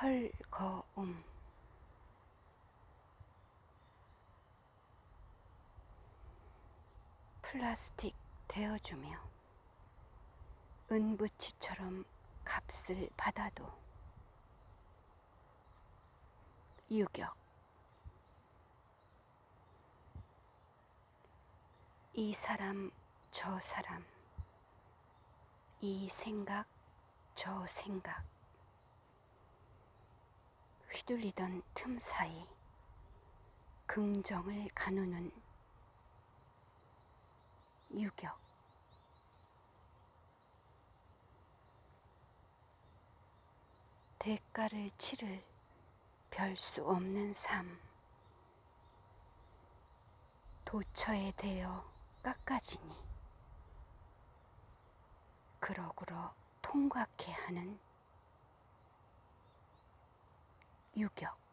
헐거움 플라스틱 되어주며 은부치처럼 값을 받아도 유격. 이 사람 저 사람 이 생각 저 생각 휘둘리던 틈 사이 긍정을 가누는 유격. 대가를 치를 별 수 없는 삶. 도처에 대어 깎아지니 그러구러 통각해 하는 유격